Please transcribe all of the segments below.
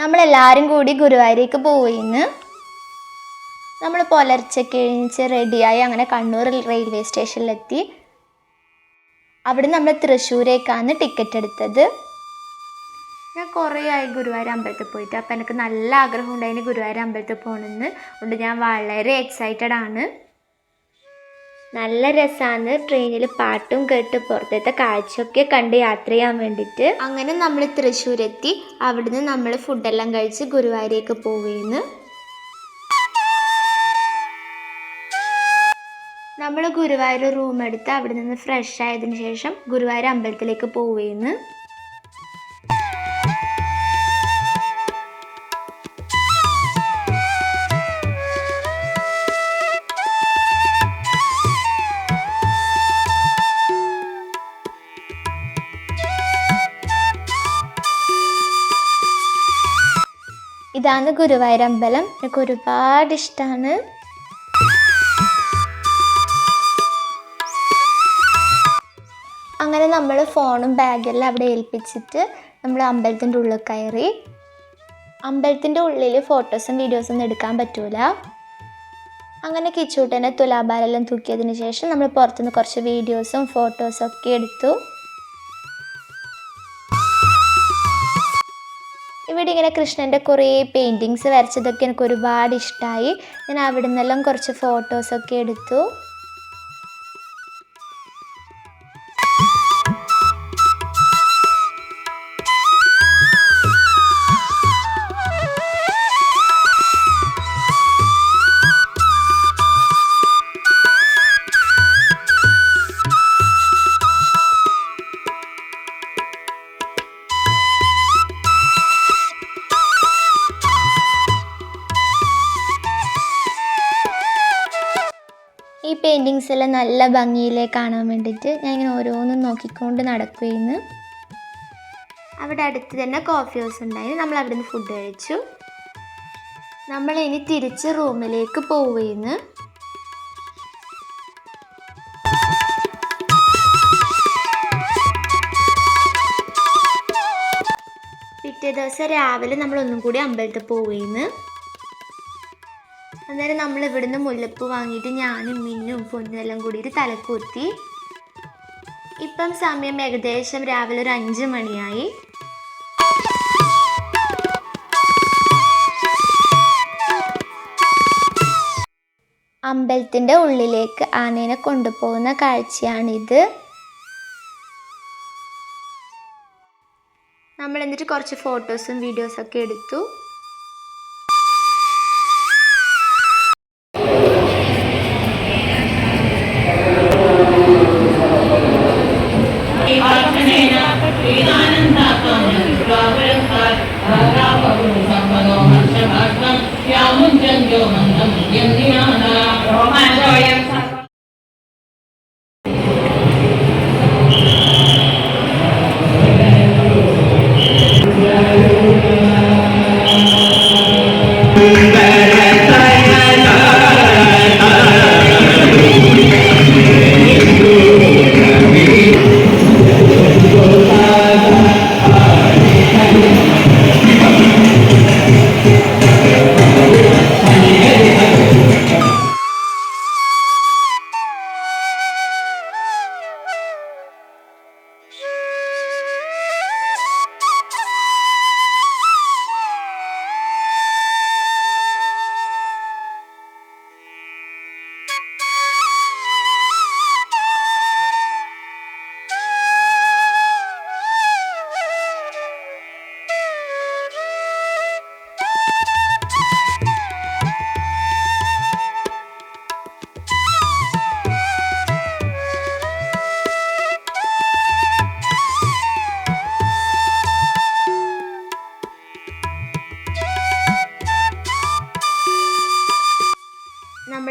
നമ്മളെല്ലാവരും കൂടി ഗുരുവായൂരേക്ക് പോയിന്ന് നമ്മൾ പുലർച്ചയ്ക്ക് എഴുന്നേച്ച് റെഡിയായി അങ്ങനെ കണ്ണൂർ റെയിൽവേ സ്റ്റേഷനിലെത്തി അവിടെ നമ്മൾ തൃശ്ശൂരേക്കാണ് ടിക്കറ്റ് എടുത്തത്. ഞാൻ കുറേ ആയി ഗുരുവായൂർ അമ്പലത്തിൽ പോയിട്ട്. അപ്പോൾ എനിക്ക് നല്ല ആഗ്രഹം ഉണ്ടായിന് ഗുരുവായൂർ അമ്പലത്തിൽ പോകണമെന്ന് അതുകൊണ്ട് ഞാൻ വളരെ എക്സൈറ്റഡ് ആണ്. നല്ല രസമാണ് ട്രെയിനിൽ പാട്ടും കേട്ട് പുറത്തത്തെ കാഴ്ചയൊക്കെ കണ്ട് യാത്ര ചെയ്യാൻ വേണ്ടിയിട്ട് അങ്ങനെ നമ്മൾ തൃശ്ശൂരെത്തി. അവിടുന്ന് നമ്മൾ ഫുഡെല്ലാം കഴിച്ച് ഗുരുവായൂരേക്ക് പോവുകയെന്ന് നമ്മൾ ഗുരുവായൂർ റൂം എടുത്ത് അവിടെ നിന്ന് ഫ്രഷ് ആയതിനു ശേഷം ഗുരുവായൂർ അമ്പലത്തിലേക്ക് പോവുകയെന്ന് ഇതാണ് ഗുരുവായൂർ അമ്പലം. എനിക്ക് ഒരുപാട് ഇഷ്ടമാണ് അങ്ങനെ നമ്മൾ ഫോണും ബാഗെല്ലാം അവിടെ ഏൽപ്പിച്ചിട്ട് നമ്മൾ അമ്പലത്തിന്റെ ഉള്ളിൽ കയറി. അമ്പലത്തിന്റെ ഉള്ളിൽ ഫോട്ടോസും വീഡിയോസും എടുക്കാൻ പറ്റൂല. അങ്ങനെ കിച്ചൂട്ടനെ തുലാഭാരെല്ലാം തൂക്കിയതിന് ശേഷം നമ്മൾ പുറത്തുനിന്ന് കുറച്ച് വീഡിയോസും ഫോട്ടോസും ഒക്കെ എടുത്തു. ഇവിടെ ഇങ്ങനെ കൃഷ്ണന്റെ കുറേ പെയിന്റിങ്സ് വരച്ചതൊക്കെ എനിക്ക് ഒരുപാട് ഇഷ്ടമായി ഞാൻ അവിടെ നിന്നെല്ലാം കുറച്ച് ഫോട്ടോസൊക്കെ എടുത്തു. പെയിന്റിങ്സ് എല്ലാം നല്ല ഭംഗിയിലേ കാണാൻ വേണ്ടിയിട്ട് ഞാൻ ഇങ്ങനെ ഓരോന്നും നോക്കിക്കൊണ്ട് നടക്കുകയെന്ന് അവിടെ അടുത്ത് തന്നെ കോഫി ഹൗസ് ഉണ്ടായി നമ്മൾ അവിടെ നിന്ന് ഫുഡ് കഴിച്ചു. നമ്മൾ ഇനി തിരിച്ച് റൂമിലേക്ക് പോവുകയെന്ന് പിറ്റേ ദിവസം രാവിലെ നമ്മൾ ഒന്നും കൂടി അമ്പലത്തിൽ പോവുകയെന്ന് അന്നേരം നമ്മൾ ഇവിടുന്ന് മുല്ലപ്പൂ വാങ്ങിയിട്ട് ഞാനും മിന്നും പൊന്നെല്ലാം കൂടിയിട്ട് തലക്കൂത്തി ഇപ്പം സമയം ഏകദേശം രാവിലെ ഒരു അഞ്ച് മണിയായി. അമ്പലത്തിന്റെ ഉള്ളിലേക്ക് ആനേനെ കൊണ്ടുപോകുന്ന കാഴ്ചയാണിത്. നമ്മൾ എന്നിട്ട് കുറച്ച് ഫോട്ടോസും വീഡിയോസൊക്കെ എടുത്തു.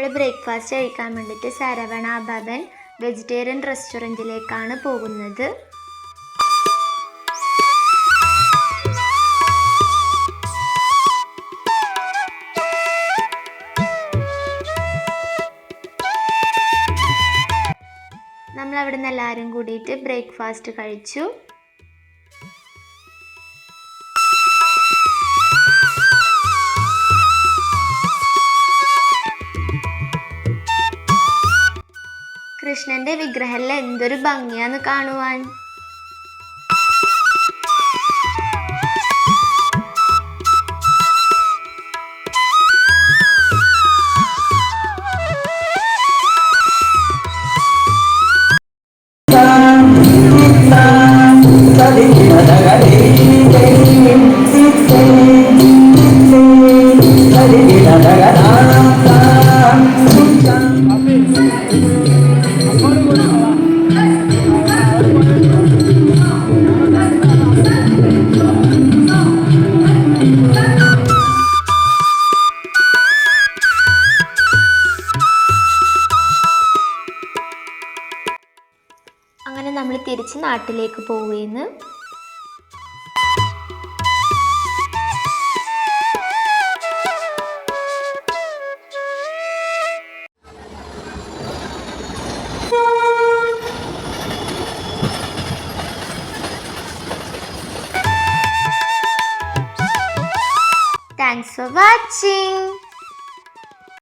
ബ്രേക്ക്ഫാസ്റ്റ് കഴിക്കാൻ വേണ്ടിയിട്ട് സരവണ ഭവൻ വെജിറ്റേറിയൻ റെസ്റ്റോറന്റിലേക്കാണ് പോകുന്നത്. നമ്മൾ അവിടെ എല്ലാവരും കൂടിയിട്ട് ബ്രേക്ക്ഫാസ്റ്റ് കഴിച്ചു. കൃഷ്ണന്റെ വിഗ്രഹല്ല എന്തൊരു ഭംഗിയാന്ന് കാണുവാൻ. അങ്ങനെ നാട്ടിലേക്ക് പോവുകയെന്ന് താങ്ക്സ് ഫോർ വാച്ചിങ്